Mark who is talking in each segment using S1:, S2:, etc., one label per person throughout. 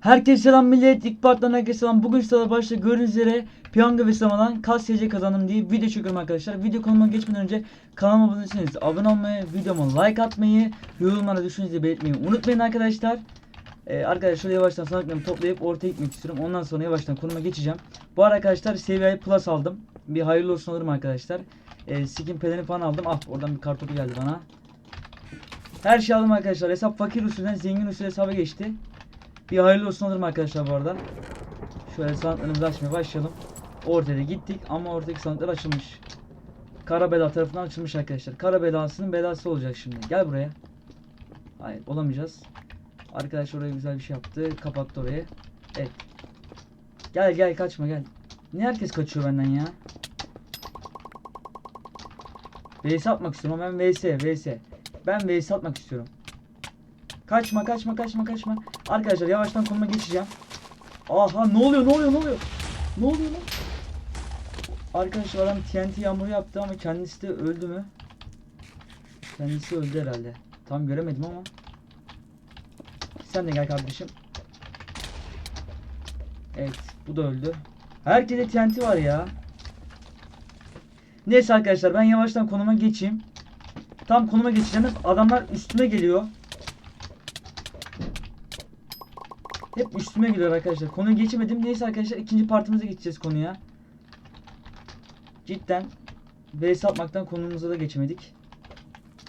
S1: Herkese selam millet. İlk partiden herkese selam. Bugün sırada başta gördüğünüz üzere piyango ve sınavdan kas SC kazandım diye video çekiyorum arkadaşlar. Video konuma geçmeden önce kanalıma abone değilseniz abone olmayı, videoma like atmayı, yorumlara düşüncenizi belirtmeyi unutmayın arkadaşlar. Ee, arkadaşlar yavaştan sandıklarımı toplayıp ortaya gitmek istiyorum. Ondan sonra yavaştan konuma geçeceğim. Bu arada arkadaşlar seviye plus aldım. Bir hayırlı olsun alırım arkadaşlar. Ee, skin pelerini falan aldım. Ah oradan bir kartopu geldi bana. Her şey aldım arkadaşlar. Hesap fakir usulden zengin usul hesaba geçti. Bir hayırlı olsun alırım arkadaşlar bu arada. Şöyle sandıklarımızı açmaya başlayalım. Ortaya gittik ama oradaki sandıklar açılmış. Kara bela tarafından açılmış arkadaşlar. Kara belasının belası olacak şimdi. Gel buraya. Hayır olamayacağız. Arkadaş oraya güzel bir şey yaptı. Kapattı orayı. Evet. Gel gel kaçma gel. Niye herkes kaçıyor benden ya? VS atmak istiyorum ben VS VS. Ben VS atmak istiyorum. Kaçma kaçma kaçma kaçma. Arkadaşlar yavaştan konuma geçeceğim. Aha ne oluyor ne oluyor ne oluyor? Ne oluyor lan? Arkadaşlar adam TNT yağmuru yaptı ama kendisi de öldü mü? Kendisi öldü herhalde. Tam göremedim ama. Sen de gel kardeşim. Evet bu da öldü. Herkese TNT var ya. Neyse arkadaşlar ben yavaştan konuma geçeyim. Tam konuma geçeceğim. Adamlar üstüme geliyor. Hep üstüme geliyor arkadaşlar. Konuyu geçemedim. Neyse arkadaşlar ikinci partimize geçeceğiz konuya. Cidden VS atmaktan konumuza da geçemedik.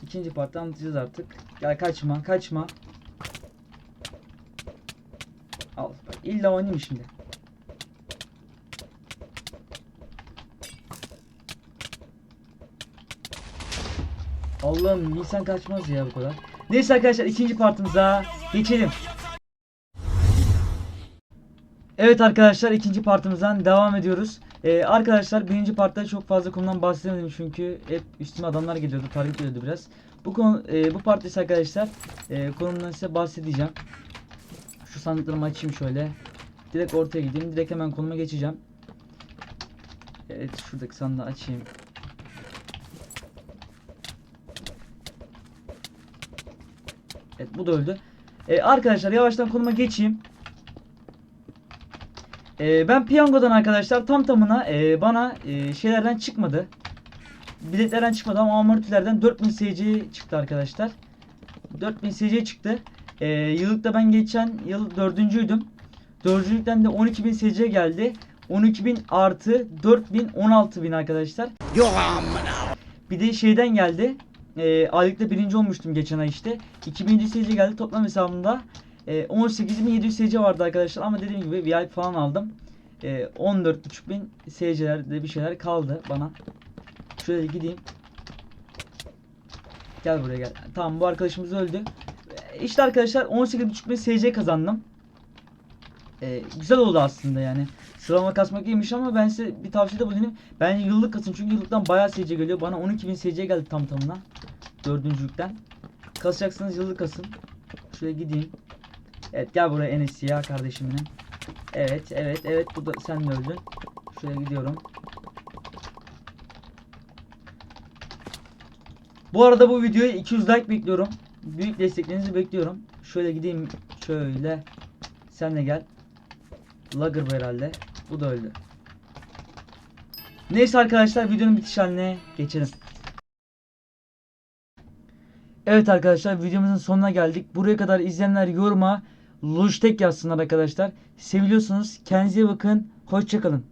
S1: İkinci partta anlatacağız artık. Gel kaçma kaçma. Al bak illa oynayayım şimdi. Allah'ım insan kaçmaz ya bu kadar. Neyse arkadaşlar ikinci partımıza geçelim. Evet arkadaşlar ikinci partımızdan devam ediyoruz. Ee, arkadaşlar birinci partta çok fazla konudan bahsedemedim çünkü hep üstüme adamlar geliyordu, target geliyordu biraz. Bu konu, e, bu partta ise arkadaşlar e, konumdan size bahsedeceğim. Şu sandıklarımı açayım şöyle. Direkt ortaya gideyim. Direkt hemen konuma geçeceğim. Evet şuradaki sandığı açayım. Evet bu da öldü. Ee, arkadaşlar yavaştan konuma geçeyim. Ee, ben piyangodan arkadaşlar tam tamına e, bana e, şeylerden çıkmadı. Biletlerden çıkmadı ama amortilerden 4000 SC çıktı arkadaşlar. 4000 SC çıktı. Ee, yıllıkta ben geçen yıl dördüncüydüm. Dördüncülükten de 12.000 SC geldi. 12.000 artı 4.000 16.000 arkadaşlar.
S2: Yok amına.
S1: Bir de şeyden geldi. E, aylıkta birinci olmuştum geçen ay işte. 2000 SC geldi toplam hesabımda. E, 18.700 SC vardı arkadaşlar ama dediğim gibi VIP falan aldım. E, 14.500 SC'lerde bir şeyler kaldı bana. Şöyle gideyim. Gel buraya gel. Tamam bu arkadaşımız öldü. E, İşte arkadaşlar 18.500 SC kazandım. E, güzel oldu aslında yani. Sıralama kasmak iyiymiş ama ben size bir tavsiyede bulunayım. Bence yıllık kasın çünkü yıllıktan bayağı SC geliyor. Bana 12.000 SC geldi tam tamına. Dördüncülükten. Kasacaksınız yıllık kasın. Şuraya gideyim. Evet gel buraya Enes ya kardeşimle. Evet evet evet bu da sen de öldün. Şuraya gidiyorum. Bu arada bu videoya 200 like bekliyorum. Büyük desteklerinizi bekliyorum. Şöyle gideyim şöyle. Sen de gel. Lagger bu herhalde. Bu da öldü. Neyse arkadaşlar videonun bitiş haline geçelim. Evet arkadaşlar videomuzun sonuna geldik. Buraya kadar izleyenler yoruma Logitech yazsınlar arkadaşlar. Seviliyorsunuz. Kendinize bakın. Hoşçakalın.